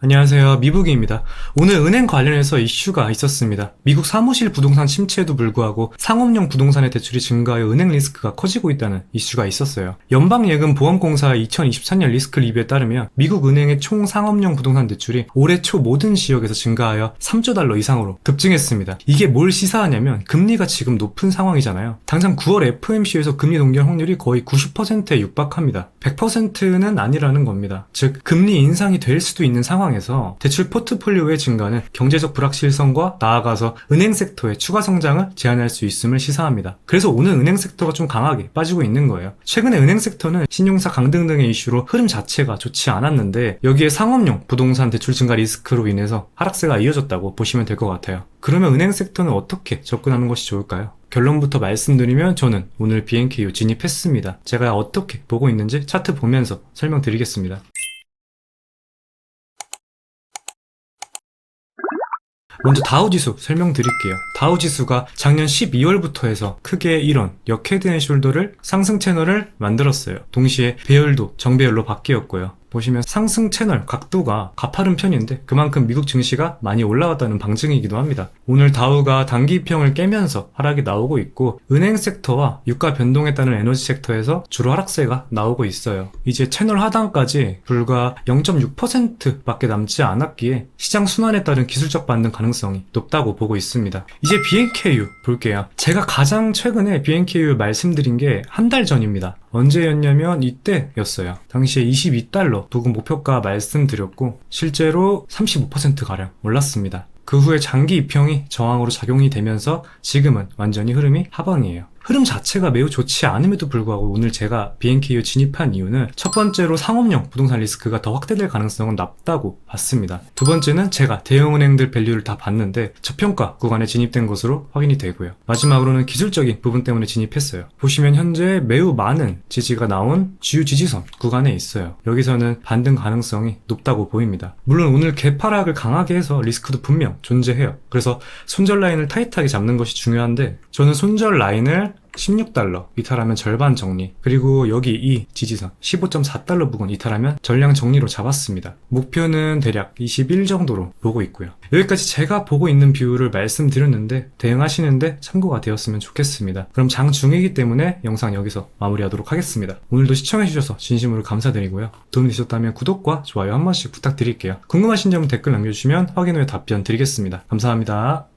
안녕하세요. 미북이입니다. 오늘 은행 관련해서 이슈가 있었습니다. 미국 사무실 부동산 침체에도 불구하고 상업용 부동산의 대출이 증가하여 은행 리스크가 커지고 있다는 이슈가 있었어요. 연방예금보험공사 2023년 리스크 리뷰에 따르면 미국 은행의 총 상업용 부동산 대출이 올해 초 모든 지역에서 증가하여 3조 달러 이상으로 급증했습니다. 이게 뭘 시사하냐면 금리가 지금 높은 상황이잖아요. 당장 9월 FMC에서 금리 동결 확률이 거의 90%에 육박합니다. 100%는 아니라는 겁니다. 즉 금리 인상이 될 수도 있는 상황 에서 대출 포트폴리오의 증가는 경제적 불확실성과 나아가서 은행 섹터의 추가 성장을 제한할 수 있음을 시사합니다. 그래서 오늘 은행 섹터가 좀 강하게 빠지고 있는 거예요. 최근에 은행 섹터는 신용사 강등 등의 이슈로 흐름 자체가 좋지 않았는데 여기에 상업용 부동산 대출 증가 리스크로 인해서 하락세가 이어졌다고 보시면 될 것 같아요. 그러면 은행 섹터는 어떻게 접근하는 것이 좋을까요? 결론부터 말씀드리면 저는 오늘 BNKU 진입했습니다. 제가 어떻게 보고 있는지 차트 보면서 설명드리겠습니다. 먼저 다우지수 설명드릴게요. 다우지수가 작년 12월부터 해서 크게 이런 역헤드 앤 숄더를 상승 채널을 만들었어요. 동시에 배열도 정배열로 바뀌었고요. 보시면 상승 채널 각도가 가파른 편인데 그만큼 미국 증시가 많이 올라왔다는 방증이기도 합니다. 오늘 다우가 단기 입형을 깨면서 하락이 나오고 있고 은행 섹터와 유가 변동에 따른 에너지 섹터에서 주로 하락세가 나오고 있어요. 이제 채널 하단까지 불과 0.6% 밖에 남지 않았기에 시장 순환에 따른 기술적 반등 가능성이 높다고 보고 있습니다. 이제 BNKU 볼게요. 제가 가장 최근에 BNKU 말씀드린 게 한 달 전입니다. 언제였냐면 이때였어요. 당시에 22달러 부근 목표가 말씀드렸고 실제로 35%가량 올랐습니다. 그 후에 장기 입형이 저항으로 작용이 되면서 지금은 완전히 흐름이 하방이에요. 흐름 자체가 매우 좋지 않음에도 불구하고 오늘 제가 BNK에 진입한 이유는 첫 번째로 상업용 부동산 리스크가 더 확대될 가능성은 낮다고 봤습니다. 두 번째는 제가 대형은행들 밸류를 다 봤는데 저평가 구간에 진입된 것으로 확인이 되고요. 마지막으로는 기술적인 부분 때문에 진입했어요. 보시면 현재 매우 많은 지지가 나온 주요 지지선 구간에 있어요. 여기서는 반등 가능성이 높다고 보입니다. 물론 오늘 개파락을 강하게 해서 리스크도 분명 존재해요. 그래서 손절 라인을 타이트하게 잡는 것이 중요한데 저는 손절 라인을 16달러 이탈하면 절반 정리. 그리고 여기 이 지지선 15.4달러 부근 이탈하면 전량 정리로 잡았습니다. 목표는 대략 21 정도로 보고 있고요. 여기까지 제가 보고 있는 뷰를 말씀드렸는데 대응하시는데 참고가 되었으면 좋겠습니다. 그럼 장 중이기 때문에 영상 여기서 마무리하도록 하겠습니다. 오늘도 시청해주셔서 진심으로 감사드리고요. 도움이 되셨다면 구독과 좋아요 한 번씩 부탁드릴게요. 궁금하신 점은 댓글 남겨주시면 확인 후에 답변 드리겠습니다. 감사합니다